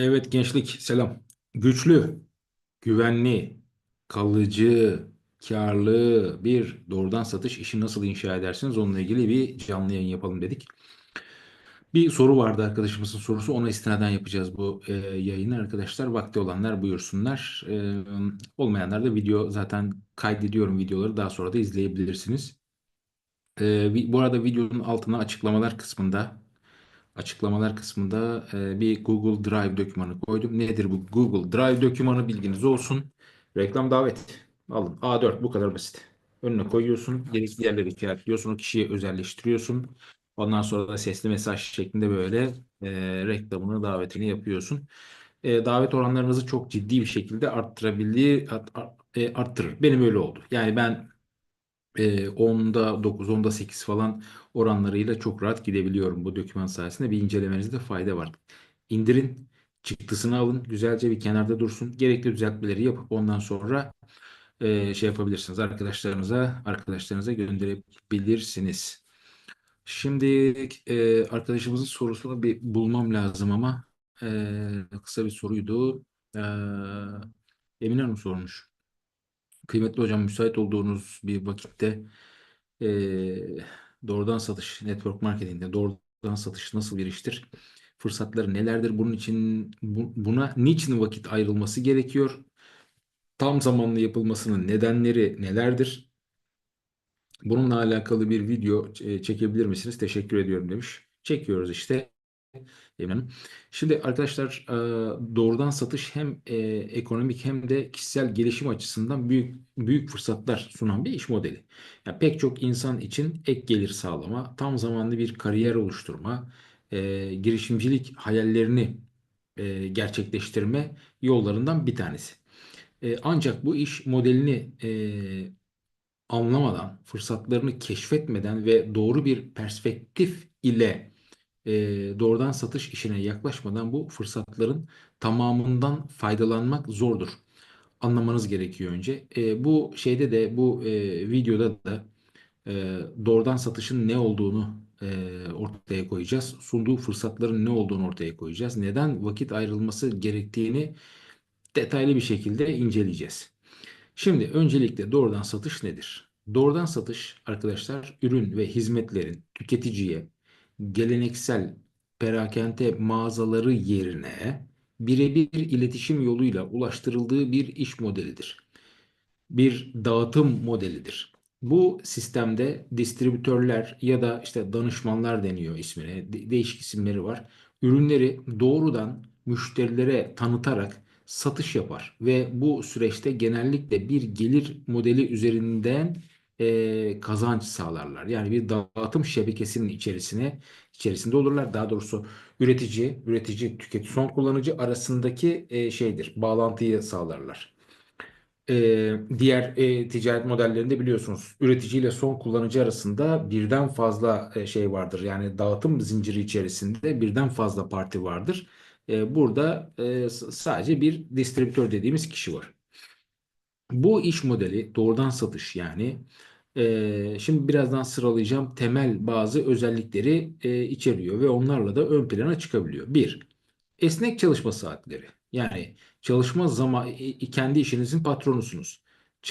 Evet gençlik selam. Güçlü, güvenli, kalıcı, karlı bir doğrudan satış işi nasıl inşa edersiniz? Onunla ilgili bir canlı yayın yapalım dedik. Bir soru vardı arkadaşımızın sorusu. Ona istinaden yapacağız bu e, yayını arkadaşlar. Vakti olanlar buyursunlar. E, olmayanlar da video zaten kaydediyorum videoları. Daha sonra da izleyebilirsiniz. E, bu arada videonun altına açıklamalar kısmında açıklamalar kısmında e, bir Google Drive dokümanı koydum. Nedir bu Google Drive dokümanı bilginiz olsun. Reklam davet. Alın. A4 bu kadar basit. Önüne koyuyorsun. Gerekli yerleri işaretliyorsun. O kişiyi özelleştiriyorsun. Ondan sonra da sesli mesaj şeklinde böyle e, reklamını, davetini yapıyorsun. E, davet oranlarınızı çok ciddi bir şekilde arttırabilir, art, art, e, arttırır. Benim öyle oldu. Yani ben e, 10'da 9, 10'da 8 falan oranlarıyla çok rahat gidebiliyorum bu doküman sayesinde. Bir incelemenizde fayda var. İndirin, çıktısını alın, güzelce bir kenarda dursun. Gerekli düzeltmeleri yapıp ondan sonra e, şey yapabilirsiniz. Arkadaşlarınıza, arkadaşlarınıza gönderebilirsiniz. Şimdi e, arkadaşımızın sorusunu bir bulmam lazım ama e, kısa bir soruydu. E, Emine Hanım sormuş. Kıymetli hocam müsait olduğunuz bir vakitte e, doğrudan satış, network marketingde doğrudan satış nasıl bir iştir? Fırsatları nelerdir? Bunun için bu, buna niçin vakit ayrılması gerekiyor? Tam zamanlı yapılmasının nedenleri nelerdir? Bununla alakalı bir video çekebilir misiniz? Teşekkür ediyorum demiş. Çekiyoruz işte. Eminim. Şimdi arkadaşlar e, doğrudan satış hem e, ekonomik hem de kişisel gelişim açısından büyük büyük fırsatlar sunan bir iş modeli. Yani pek çok insan için ek gelir sağlama, tam zamanlı bir kariyer oluşturma, e, girişimcilik hayallerini gerçekleştirme yollarından bir tanesi. Ancak bu iş modelini anlamadan, fırsatlarını keşfetmeden ve doğru bir perspektif ile e, doğrudan satış işine yaklaşmadan bu fırsatların tamamından faydalanmak zordur. Anlamanız gerekiyor önce. E, bu şeyde de bu e, videoda da e, doğrudan satışın ne olduğunu e, ortaya koyacağız. Sunduğu fırsatların ne olduğunu ortaya koyacağız. Neden vakit ayrılması gerektiğini detaylı bir şekilde inceleyeceğiz. Şimdi öncelikle doğrudan satış nedir? Doğrudan satış arkadaşlar ürün ve hizmetlerin tüketiciye geleneksel perakende mağazaları yerine birebir iletişim yoluyla ulaştırıldığı bir iş modelidir. Bir dağıtım modelidir. Bu sistemde distribütörler ya da işte danışmanlar deniyor ismine, de değişik isimleri var. Ürünleri doğrudan müşterilere tanıtarak satış yapar ve bu süreçte genellikle bir gelir modeli üzerinden e, kazanç sağlarlar. Yani bir dağıtım şebekesinin içerisine içerisinde olurlar. Daha doğrusu üretici, üretici, tüketici, son kullanıcı arasındaki e, şeydir, bağlantıyı sağlarlar. E, diğer e, ticaret modellerinde biliyorsunuz üretici ile son kullanıcı arasında birden fazla e, şey vardır. Yani dağıtım zinciri içerisinde birden fazla parti vardır. E, burada e, sadece bir distribütör dediğimiz kişi var. Bu iş modeli doğrudan satış yani e, şimdi birazdan sıralayacağım temel bazı özellikleri e, içeriyor ve onlarla da ön plana çıkabiliyor. Bir, esnek çalışma saatleri. Yani çalışma zaman kendi işinizin patronusunuz.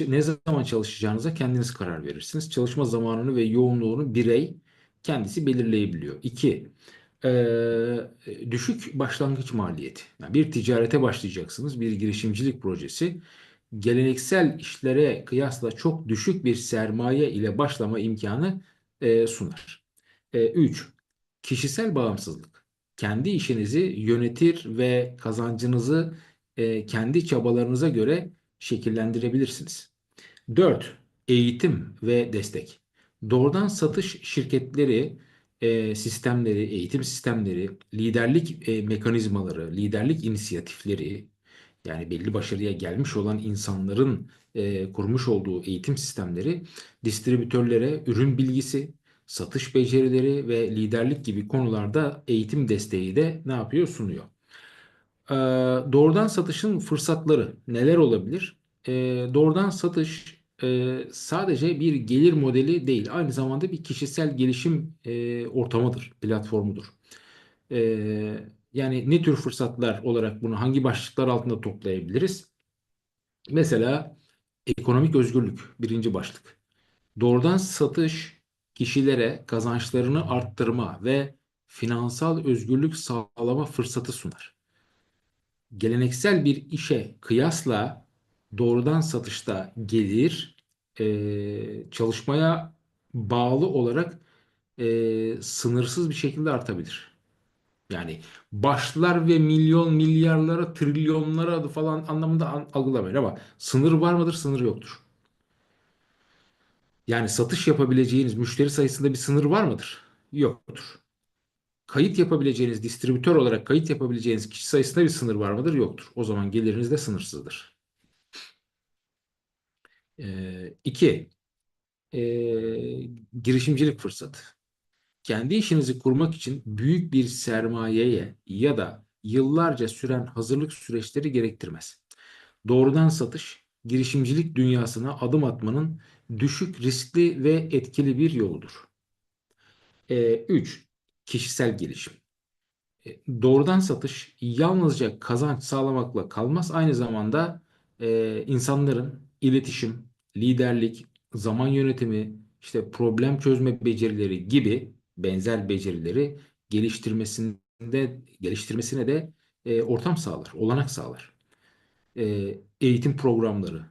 Ne zaman çalışacağınıza kendiniz karar verirsiniz. Çalışma zamanını ve yoğunluğunu birey kendisi belirleyebiliyor. İki, e, düşük başlangıç maliyeti. Yani bir ticarete başlayacaksınız, bir girişimcilik projesi geleneksel işlere kıyasla çok düşük bir sermaye ile başlama imkanı e, sunar. 3. E, kişisel bağımsızlık. Kendi işinizi yönetir ve kazancınızı e, kendi çabalarınıza göre şekillendirebilirsiniz. 4. Eğitim ve destek. Doğrudan satış şirketleri, e, sistemleri, eğitim sistemleri, liderlik e, mekanizmaları, liderlik inisiyatifleri, yani belli başarıya gelmiş olan insanların e, kurmuş olduğu eğitim sistemleri distribütörlere ürün bilgisi, satış becerileri ve liderlik gibi konularda eğitim desteği de ne yapıyor sunuyor. E, doğrudan satışın fırsatları neler olabilir? E, doğrudan satış e, sadece bir gelir modeli değil, aynı zamanda bir kişisel gelişim e, ortamıdır, platformudur. E, Yani ne tür fırsatlar olarak bunu hangi başlıklar altında toplayabiliriz? Mesela ekonomik özgürlük birinci başlık. Doğrudan satış kişilere kazançlarını arttırma ve finansal özgürlük sağlama fırsatı sunar. Geleneksel bir işe kıyasla doğrudan satışta gelir e, çalışmaya bağlı olarak e, sınırsız bir şekilde artabilir. Yani başlar ve milyon milyarlara, trilyonlara falan anlamında an- algılamayın ama sınır var mıdır? Sınır yoktur. Yani satış yapabileceğiniz müşteri sayısında bir sınır var mıdır? Yoktur. Kayıt yapabileceğiniz, distribütör olarak kayıt yapabileceğiniz kişi sayısında bir sınır var mıdır? Yoktur. O zaman geliriniz de sınırsızdır. Ee, iki, ee, girişimcilik fırsatı. Kendi işinizi kurmak için büyük bir sermayeye ya da yıllarca süren hazırlık süreçleri gerektirmez. Doğrudan satış, girişimcilik dünyasına adım atmanın düşük riskli ve etkili bir yoludur. 3. Kişisel gelişim. E, Doğrudan satış yalnızca kazanç sağlamakla kalmaz, aynı zamanda e, insanların iletişim, liderlik, zaman yönetimi, işte problem çözme becerileri gibi benzer becerileri geliştirmesinde geliştirmesine de e, ortam sağlar, olanak sağlar. E, eğitim programları,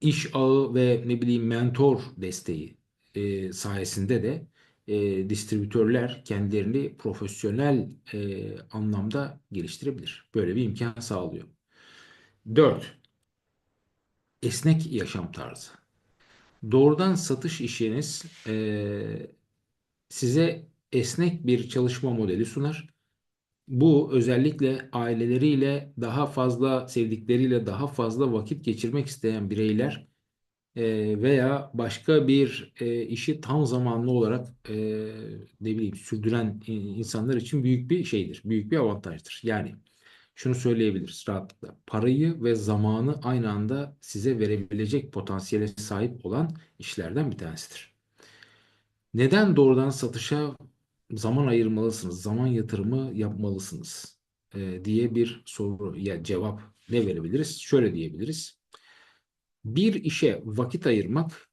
iş ağı ve ne bileyim mentor desteği e, sayesinde de e, distribütörler kendilerini profesyonel e, anlamda geliştirebilir. Böyle bir imkan sağlıyor. 4. Esnek yaşam tarzı. Doğrudan satış işiniz e, size esnek bir çalışma modeli sunar. Bu özellikle aileleriyle daha fazla sevdikleriyle daha fazla vakit geçirmek isteyen bireyler e, veya başka bir e, işi tam zamanlı olarak e, ne bileyim sürdüren insanlar için büyük bir şeydir, büyük bir avantajdır. Yani şunu söyleyebiliriz rahatlıkla. Parayı ve zamanı aynı anda size verebilecek potansiyele sahip olan işlerden bir tanesidir. Neden doğrudan satışa zaman ayırmalısınız, zaman yatırımı yapmalısınız e, diye bir soru ya cevap ne verebiliriz? Şöyle diyebiliriz. Bir işe vakit ayırmak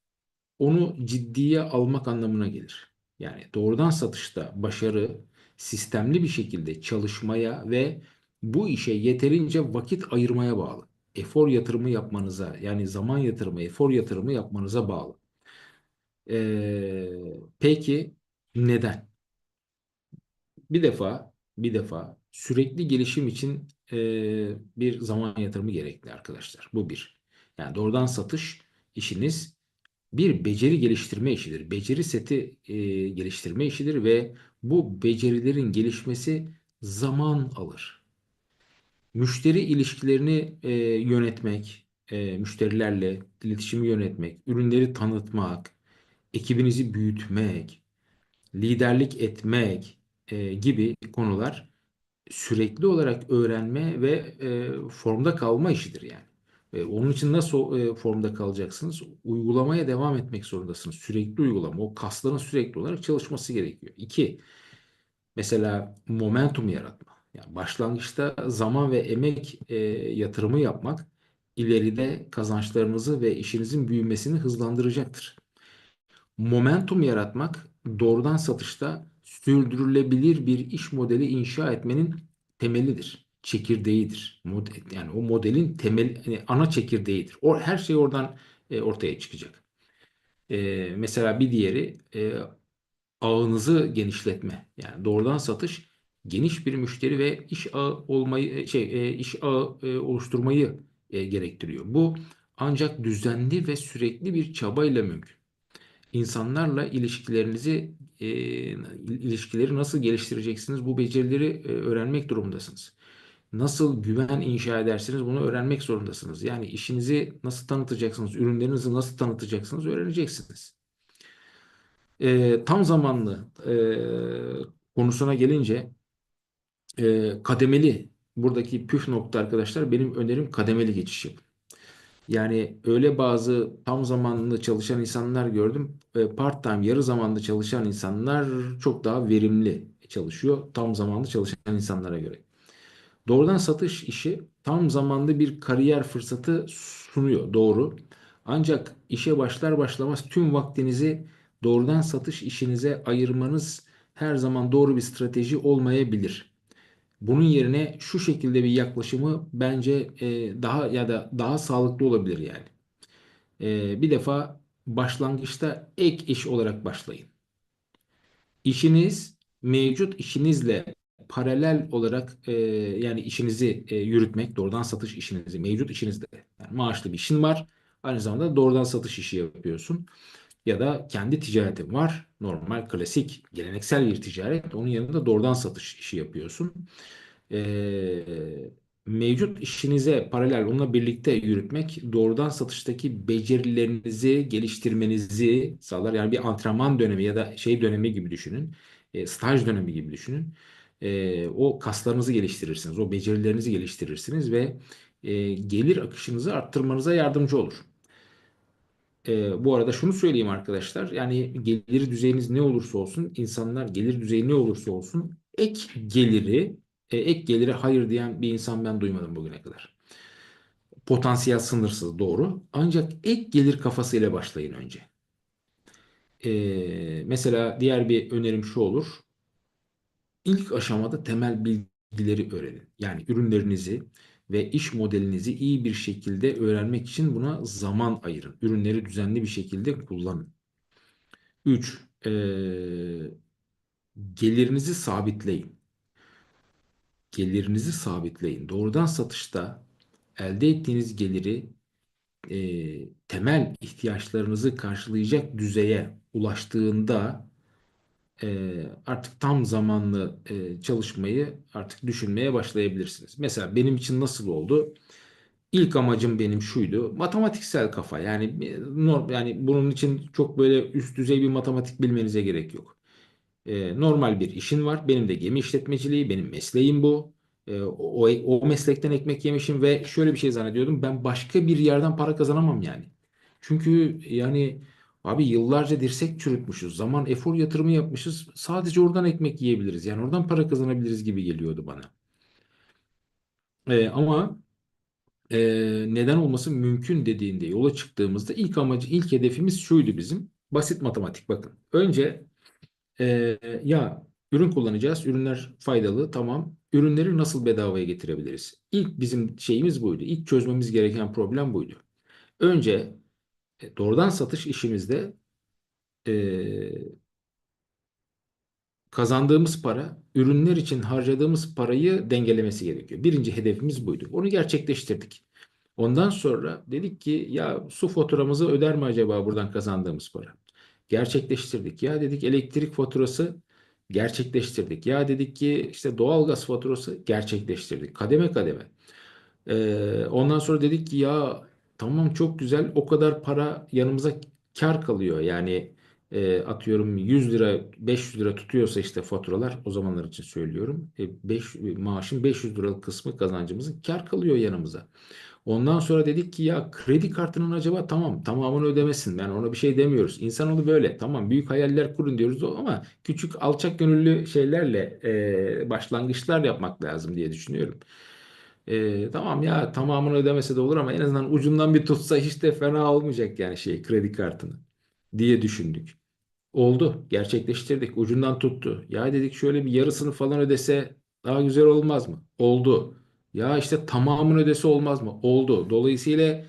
onu ciddiye almak anlamına gelir. Yani doğrudan satışta başarı sistemli bir şekilde çalışmaya ve bu işe yeterince vakit ayırmaya bağlı. Efor yatırımı yapmanıza yani zaman yatırımı, efor yatırımı yapmanıza bağlı. Ee, peki neden? Bir defa, bir defa sürekli gelişim için e, bir zaman yatırımı gerekli arkadaşlar. Bu bir. Yani doğrudan satış işiniz bir beceri geliştirme işidir. Beceri seti e, geliştirme işidir ve bu becerilerin gelişmesi zaman alır. Müşteri ilişkilerini e, yönetmek, e, müşterilerle iletişimi yönetmek, ürünleri tanıtmak, ekibinizi büyütmek, liderlik etmek e, gibi konular sürekli olarak öğrenme ve e, formda kalma işidir yani. Ve onun için nasıl e, formda kalacaksınız? Uygulamaya devam etmek zorundasınız. Sürekli uygulama. O kasların sürekli olarak çalışması gerekiyor. İki, mesela momentum yaratma. Yani başlangıçta zaman ve emek e, yatırımı yapmak ileride kazançlarınızı ve işinizin büyümesini hızlandıracaktır. Momentum yaratmak doğrudan satışta sürdürülebilir bir iş modeli inşa etmenin temelidir. Çekirdeğidir. Yani o modelin temel yani ana çekirdeğidir. O her şey oradan e, ortaya çıkacak. E, mesela bir diğeri e, ağınızı genişletme. Yani doğrudan satış geniş bir müşteri ve iş ağı olmayı e, şey e, iş ağı e, oluşturmayı e, gerektiriyor. Bu ancak düzenli ve sürekli bir çabayla mümkün. İnsanlarla ilişkilerinizi e, ilişkileri nasıl geliştireceksiniz? Bu becerileri e, öğrenmek durumundasınız. Nasıl güven inşa edersiniz? Bunu öğrenmek zorundasınız. Yani işinizi nasıl tanıtacaksınız? Ürünlerinizi nasıl tanıtacaksınız? Öğreneceksiniz. E, tam zamanlı e, konusuna gelince e, kademeli buradaki püf nokta arkadaşlar benim önerim kademeli geçiş yapın. Yani öyle bazı tam zamanlı çalışan insanlar gördüm. E, Part-time, yarı zamanlı çalışan insanlar çok daha verimli çalışıyor tam zamanlı çalışan insanlara göre. Doğrudan satış işi tam zamanlı bir kariyer fırsatı sunuyor. Doğru. Ancak işe başlar başlamaz tüm vaktinizi doğrudan satış işinize ayırmanız her zaman doğru bir strateji olmayabilir. Bunun yerine şu şekilde bir yaklaşımı bence e, daha ya da daha sağlıklı olabilir yani. E, bir defa başlangıçta ek iş olarak başlayın. İşiniz mevcut işinizle paralel olarak e, yani işinizi e, yürütmek, doğrudan satış işinizi mevcut işinizde yani maaşlı bir işin var. Aynı zamanda doğrudan satış işi yapıyorsun. Ya da kendi ticaretin var. Normal, klasik, geleneksel bir ticaret. Onun yanında doğrudan satış işi yapıyorsun. E, mevcut işinize paralel onunla birlikte yürütmek doğrudan satıştaki becerilerinizi geliştirmenizi sağlar. Yani bir antrenman dönemi ya da şey dönemi gibi düşünün. E, staj dönemi gibi düşünün. E, o kaslarınızı geliştirirsiniz, o becerilerinizi geliştirirsiniz ve e, gelir akışınızı arttırmanıza yardımcı olur. E, bu arada şunu söyleyeyim arkadaşlar. Yani gelir düzeyiniz ne olursa olsun, insanlar gelir düzeyi ne olursa olsun ek geliri e, ek gelire hayır diyen bir insan ben duymadım bugüne kadar. Potansiyel sınırsız doğru. Ancak ek gelir kafasıyla başlayın önce. E, mesela diğer bir önerim şu olur. İlk aşamada temel bilgileri öğrenin. Yani ürünlerinizi ve iş modelinizi iyi bir şekilde öğrenmek için buna zaman ayırın. Ürünleri düzenli bir şekilde kullanın. 3. E, gelirinizi sabitleyin gelirinizi sabitleyin. Doğrudan satışta elde ettiğiniz geliri e, temel ihtiyaçlarınızı karşılayacak düzeye ulaştığında e, artık tam zamanlı e, çalışmayı artık düşünmeye başlayabilirsiniz. Mesela benim için nasıl oldu? İlk amacım benim şuydu. Matematiksel kafa. Yani yani bunun için çok böyle üst düzey bir matematik bilmenize gerek yok. E, normal bir işin var. Benim de gemi işletmeciliği, benim mesleğim bu. E, o, o meslekten ekmek yemişim ve şöyle bir şey zannediyordum. Ben başka bir yerden para kazanamam yani. Çünkü yani abi yıllarca dirsek çürütmüşüz. Zaman efor yatırımı yapmışız. Sadece oradan ekmek yiyebiliriz. Yani oradan para kazanabiliriz gibi geliyordu bana. E, ama e, neden olması mümkün dediğinde yola çıktığımızda ilk amacı, ilk hedefimiz şuydu bizim. Basit matematik bakın. Önce ee, ya ürün kullanacağız. Ürünler faydalı. Tamam. Ürünleri nasıl bedavaya getirebiliriz? İlk bizim şeyimiz buydu. İlk çözmemiz gereken problem buydu. Önce e, doğrudan satış işimizde e, kazandığımız para ürünler için harcadığımız parayı dengelemesi gerekiyor. Birinci hedefimiz buydu. Onu gerçekleştirdik. Ondan sonra dedik ki ya su faturamızı öder mi acaba buradan kazandığımız para? gerçekleştirdik. Ya dedik elektrik faturası gerçekleştirdik. Ya dedik ki işte doğalgaz faturası gerçekleştirdik. Kademe kademe. Ee, ondan sonra dedik ki ya tamam çok güzel o kadar para yanımıza kar kalıyor. Yani e, atıyorum 100 lira 500 lira tutuyorsa işte faturalar o zamanlar için söylüyorum. E, 5, maaşın 500 liralık kısmı kazancımızın kar kalıyor yanımıza. Ondan sonra dedik ki ya kredi kartının acaba tamam tamamını ödemesin. Yani ona bir şey demiyoruz. İnsanoğlu böyle. Tamam büyük hayaller kurun diyoruz ama küçük alçak gönüllü şeylerle e, başlangıçlar yapmak lazım diye düşünüyorum. E, tamam ya tamamını ödemese de olur ama en azından ucundan bir tutsa hiç de fena olmayacak yani şey kredi kartını diye düşündük. Oldu. Gerçekleştirdik. Ucundan tuttu. Ya dedik şöyle bir yarısını falan ödese daha güzel olmaz mı? Oldu. Ya işte tamamını ödese olmaz mı? Oldu. Dolayısıyla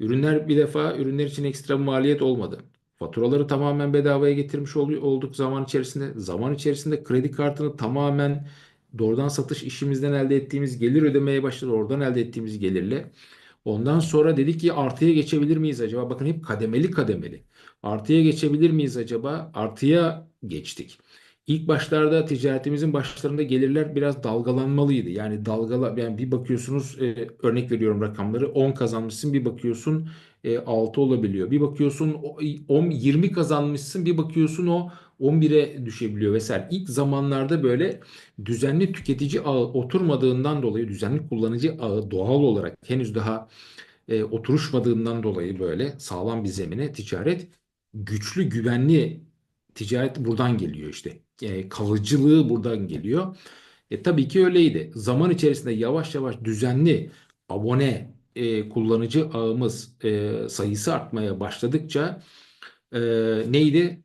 ürünler bir defa ürünler için ekstra maliyet olmadı. Faturaları tamamen bedavaya getirmiş olduk zaman içerisinde. Zaman içerisinde kredi kartını tamamen doğrudan satış işimizden elde ettiğimiz gelir ödemeye başladı. Oradan elde ettiğimiz gelirle. Ondan sonra dedik ki artıya geçebilir miyiz acaba? Bakın hep kademeli kademeli. Artıya geçebilir miyiz acaba? Artıya geçtik. İlk başlarda ticaretimizin başlarında gelirler biraz dalgalanmalıydı. Yani dalgala yani bir bakıyorsunuz e, örnek veriyorum rakamları 10 kazanmışsın bir bakıyorsun e, 6 olabiliyor. Bir bakıyorsun 10 20 kazanmışsın bir bakıyorsun o 11'e düşebiliyor vesaire. İlk zamanlarda böyle düzenli tüketici ağı oturmadığından dolayı düzenli kullanıcı ağı doğal olarak henüz daha e, oturuşmadığından dolayı böyle sağlam bir zemine ticaret güçlü güvenli ticaret buradan geliyor işte. e, kalıcılığı buradan geliyor. E, tabii ki öyleydi. Zaman içerisinde yavaş yavaş düzenli abone e, kullanıcı ağımız e, sayısı artmaya başladıkça e, neydi?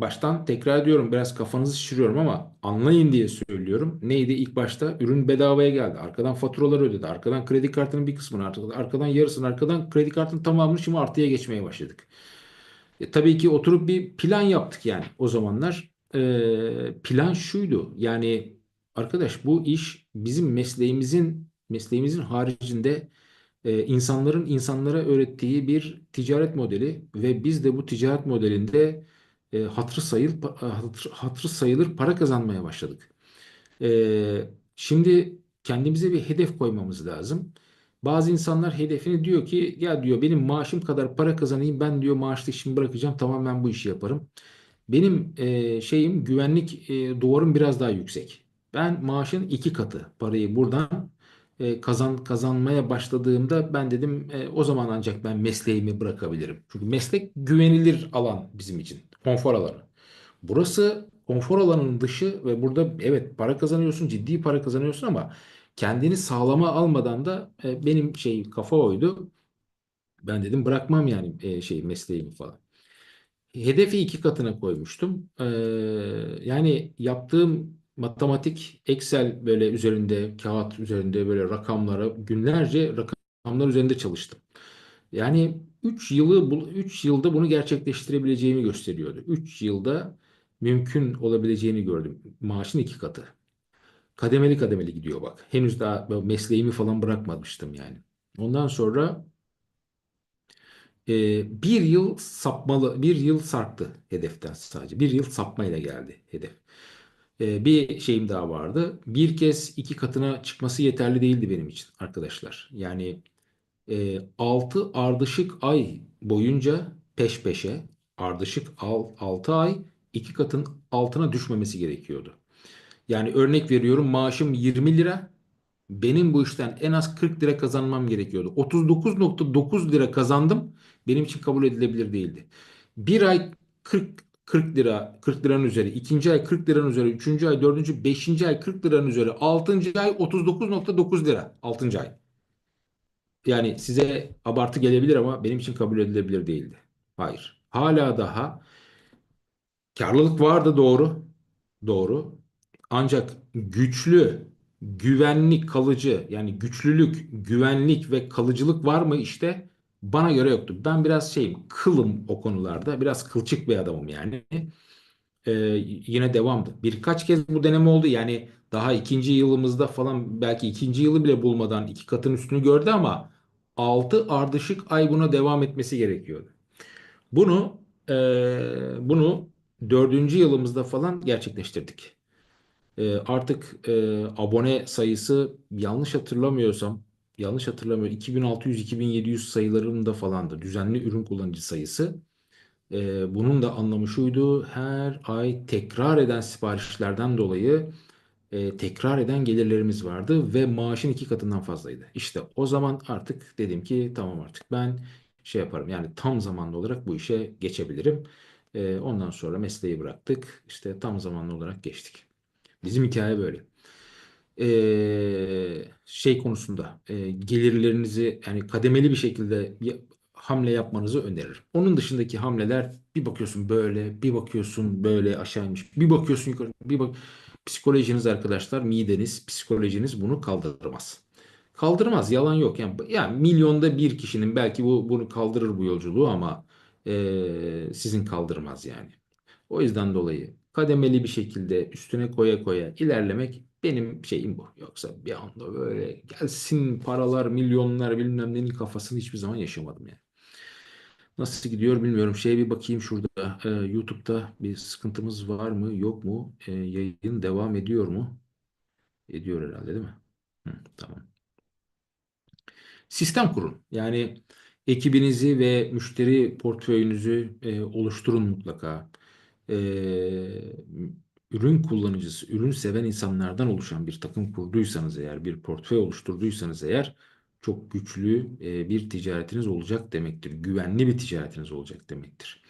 Baştan tekrar ediyorum biraz kafanızı şişiriyorum ama anlayın diye söylüyorum. Neydi? İlk başta ürün bedavaya geldi. Arkadan faturalar ödedi. Arkadan kredi kartının bir kısmını arkadan, arkadan yarısını arkadan kredi kartının tamamını şimdi artıya geçmeye başladık. E, tabii ki oturup bir plan yaptık yani o zamanlar. E, plan şuydu. Yani arkadaş bu iş bizim mesleğimizin mesleğimizin haricinde e, insanların insanlara öğrettiği bir ticaret modeli ve biz de bu ticaret modelinde e, hatırı sayıl hatır, hatırı sayılır para kazanmaya başladık. E, şimdi kendimize bir hedef koymamız lazım. Bazı insanlar hedefini diyor ki ya diyor benim maaşım kadar para kazanayım ben diyor maaşlı işimi bırakacağım tamamen bu işi yaparım. Benim e, şeyim güvenlik e, duvarım biraz daha yüksek. Ben maaşın iki katı parayı buradan e, kazan kazanmaya başladığımda ben dedim e, o zaman ancak ben mesleğimi bırakabilirim. Çünkü meslek güvenilir alan bizim için. Konfor alanı. Burası konfor alanının dışı ve burada evet para kazanıyorsun, ciddi para kazanıyorsun ama kendini sağlama almadan da e, benim şey kafa oydu. Ben dedim bırakmam yani e, şey mesleğimi falan. Hedefi iki katına koymuştum. Ee, yani yaptığım matematik, Excel böyle üzerinde, kağıt üzerinde böyle rakamlara günlerce rakamlar üzerinde çalıştım. Yani 3 yılı 3 yılda bunu gerçekleştirebileceğimi gösteriyordu. 3 yılda mümkün olabileceğini gördüm. Maaşın iki katı. Kademeli kademeli gidiyor bak. Henüz daha mesleğimi falan bırakmamıştım yani. Ondan sonra e, bir yıl sapmalı, bir yıl sarktı hedeften sadece. Bir yıl sapmayla geldi hedef. E, bir şeyim daha vardı. Bir kez iki katına çıkması yeterli değildi benim için arkadaşlar. Yani e, 6 ardışık ay boyunca peş peşe ardışık 6 ay iki katın altına düşmemesi gerekiyordu. Yani örnek veriyorum maaşım 20 lira. Benim bu işten en az 40 lira kazanmam gerekiyordu. 39.9 lira kazandım. Benim için kabul edilebilir değildi. Bir ay 40 40 lira, 40 liranın üzeri, ikinci ay 40 liranın üzeri, üçüncü ay, dördüncü, beşinci ay 40 liranın üzeri, altıncı ay 39.9 lira, altıncı ay. Yani size abartı gelebilir ama benim için kabul edilebilir değildi. Hayır. Hala daha karlılık vardı doğru. Doğru. Ancak güçlü, güvenlik, kalıcı yani güçlülük, güvenlik ve kalıcılık var mı işte bana göre yoktu. Ben biraz şeyim, kılım o konularda. Biraz kılçık bir adamım yani. Ee, yine devamdı. Birkaç kez bu deneme oldu. Yani daha ikinci yılımızda falan belki ikinci yılı bile bulmadan iki katın üstünü gördü ama altı ardışık ay buna devam etmesi gerekiyordu. Bunu e, bunu dördüncü yılımızda falan gerçekleştirdik. E, artık e, abone sayısı yanlış hatırlamıyorsam yanlış hatırlamıyorum 2600-2700 sayılarında falandı düzenli ürün kullanıcı sayısı. E, bunun da anlamı şuydu her ay tekrar eden siparişlerden dolayı e, tekrar eden gelirlerimiz vardı ve maaşın iki katından fazlaydı. İşte o zaman artık dedim ki tamam artık ben şey yaparım yani tam zamanlı olarak bu işe geçebilirim. E, ondan sonra mesleği bıraktık işte tam zamanlı olarak geçtik. Bizim hikaye böyle. Ee, şey konusunda e, gelirlerinizi yani kademeli bir şekilde hamle yapmanızı öneririm. Onun dışındaki hamleler bir bakıyorsun böyle, bir bakıyorsun böyle aşağıymış, bir bakıyorsun yukarı, bir bak psikolojiniz arkadaşlar, mideniz, psikolojiniz bunu kaldırmaz. Kaldırmaz, yalan yok. Yani, yani milyonda bir kişinin belki bu bunu kaldırır bu yolculuğu ama e, sizin kaldırmaz yani. O yüzden dolayı kademeli bir şekilde üstüne koya koya ilerlemek benim şeyim bu. Yoksa bir anda böyle gelsin paralar, milyonlar bilmem nenin kafasını hiçbir zaman yaşamadım yani. Nasıl gidiyor bilmiyorum. Şeye bir bakayım şurada. Ee, YouTube'da bir sıkıntımız var mı yok mu? Ee, yayın devam ediyor mu? Ediyor herhalde değil mi? Hı, tamam. Sistem kurun. Yani ekibinizi ve müşteri portföyünüzü e, oluşturun mutlaka. E, ürün kullanıcısı, ürün seven insanlardan oluşan bir takım kurduysanız eğer, bir portföy oluşturduysanız eğer çok güçlü e, bir ticaretiniz olacak demektir. Güvenli bir ticaretiniz olacak demektir.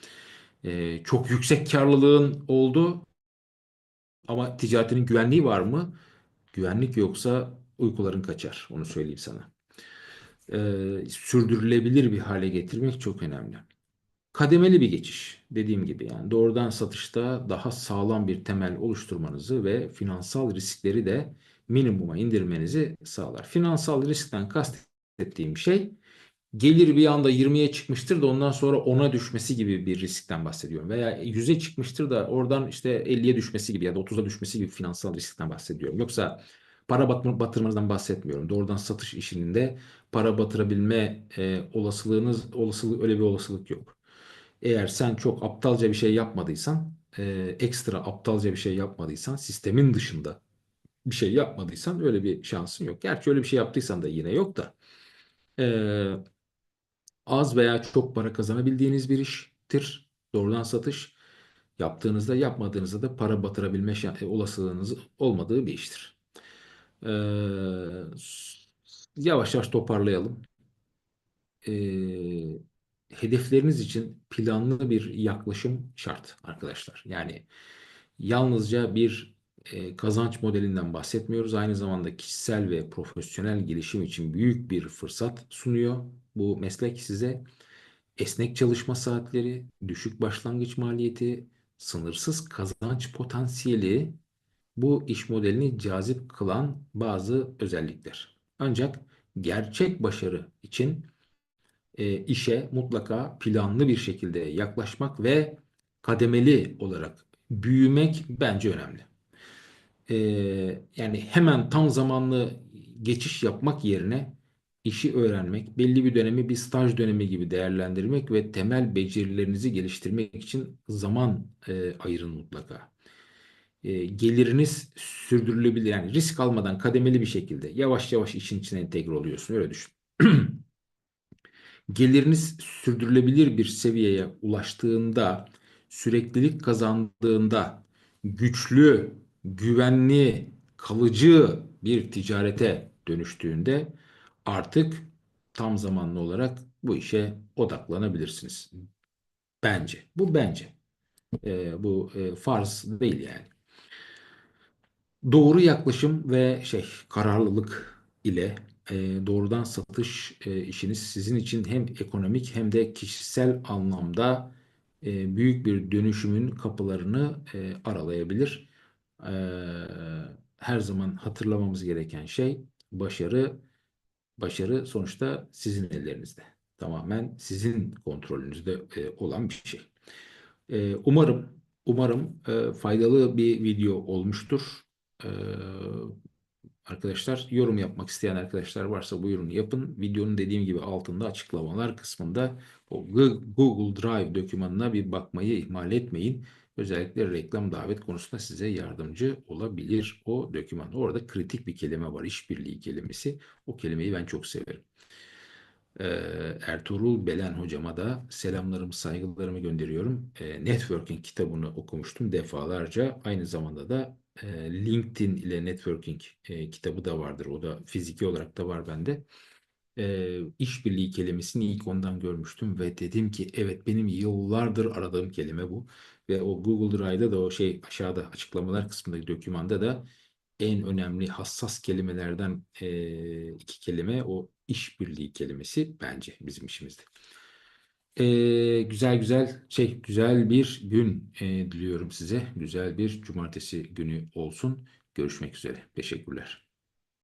E, çok yüksek karlılığın oldu Ama ticaretinin güvenliği var mı? Güvenlik yoksa uykuların kaçar. Onu söyleyeyim sana. Ee, sürdürülebilir bir hale getirmek çok önemli. Kademeli bir geçiş dediğim gibi yani doğrudan satışta daha sağlam bir temel oluşturmanızı ve finansal riskleri de minimuma indirmenizi sağlar. Finansal riskten kastettiğim şey gelir bir anda 20'ye çıkmıştır da ondan sonra 10'a düşmesi gibi bir riskten bahsediyorum. Veya 100'e çıkmıştır da oradan işte 50'ye düşmesi gibi ya da 30'a düşmesi gibi finansal riskten bahsediyorum. Yoksa para batırmanızdan bahsetmiyorum. Doğrudan satış işinin de para batırabilme e, olasılığınız olasılığı öyle bir olasılık yok. Eğer sen çok aptalca bir şey yapmadıysan, e, ekstra aptalca bir şey yapmadıysan, sistemin dışında bir şey yapmadıysan öyle bir şansın yok. Gerçi öyle bir şey yaptıysan da yine yok da. E, az veya çok para kazanabildiğiniz bir iştir. Doğrudan satış. Yaptığınızda yapmadığınızda da para batırabilme e, olasılığınız olmadığı bir iştir. E, yavaş yavaş toparlayalım. E, hedefleriniz için planlı bir yaklaşım şart arkadaşlar. Yani yalnızca bir e, kazanç modelinden bahsetmiyoruz. Aynı zamanda kişisel ve profesyonel gelişim için büyük bir fırsat sunuyor. Bu meslek size esnek çalışma saatleri, düşük başlangıç maliyeti, sınırsız kazanç potansiyeli bu iş modelini cazip kılan bazı özellikler. Ancak gerçek başarı için e, işe mutlaka planlı bir şekilde yaklaşmak ve kademeli olarak büyümek bence önemli. E, yani hemen tam zamanlı geçiş yapmak yerine işi öğrenmek, belli bir dönemi bir staj dönemi gibi değerlendirmek ve temel becerilerinizi geliştirmek için zaman e, ayırın mutlaka. E, geliriniz sürdürülebilir yani risk almadan kademeli bir şekilde yavaş yavaş işin içine entegre oluyorsun öyle düşün. geliriniz sürdürülebilir bir seviyeye ulaştığında, süreklilik kazandığında, güçlü, güvenli, kalıcı bir ticarete dönüştüğünde artık tam zamanlı olarak bu işe odaklanabilirsiniz. Bence. Bu bence. E, bu e, farz değil yani. Doğru yaklaşım ve şey kararlılık ile e, doğrudan satış e, işiniz sizin için hem ekonomik hem de kişisel anlamda e, büyük bir dönüşümün kapılarını e, aralayabilir. E, her zaman hatırlamamız gereken şey başarı başarı sonuçta sizin ellerinizde. Tamamen sizin kontrolünüzde e, olan bir şey. E, umarım umarım e, faydalı bir video olmuştur. E, Arkadaşlar yorum yapmak isteyen arkadaşlar varsa buyurun yapın. Videonun dediğim gibi altında açıklamalar kısmında o Google Drive dokümanına bir bakmayı ihmal etmeyin. Özellikle reklam davet konusunda size yardımcı olabilir o doküman. Orada kritik bir kelime var, işbirliği kelimesi. O kelimeyi ben çok severim. Ee, Ertuğrul Belen hocama da selamlarımı, saygılarımı gönderiyorum. Ee, Networking kitabını okumuştum defalarca. Aynı zamanda da LinkedIn ile networking e, kitabı da vardır. O da fiziki olarak da var bende. E, işbirliği kelimesini ilk ondan görmüştüm ve dedim ki evet benim yıllardır aradığım kelime bu. Ve o Google Drive'da da o şey aşağıda açıklamalar kısmındaki dokümanda da en önemli hassas kelimelerden e, iki kelime o işbirliği kelimesi bence bizim işimizde. Ee, güzel güzel şey güzel bir gün e, diliyorum size. Güzel bir cumartesi günü olsun. Görüşmek üzere. Teşekkürler.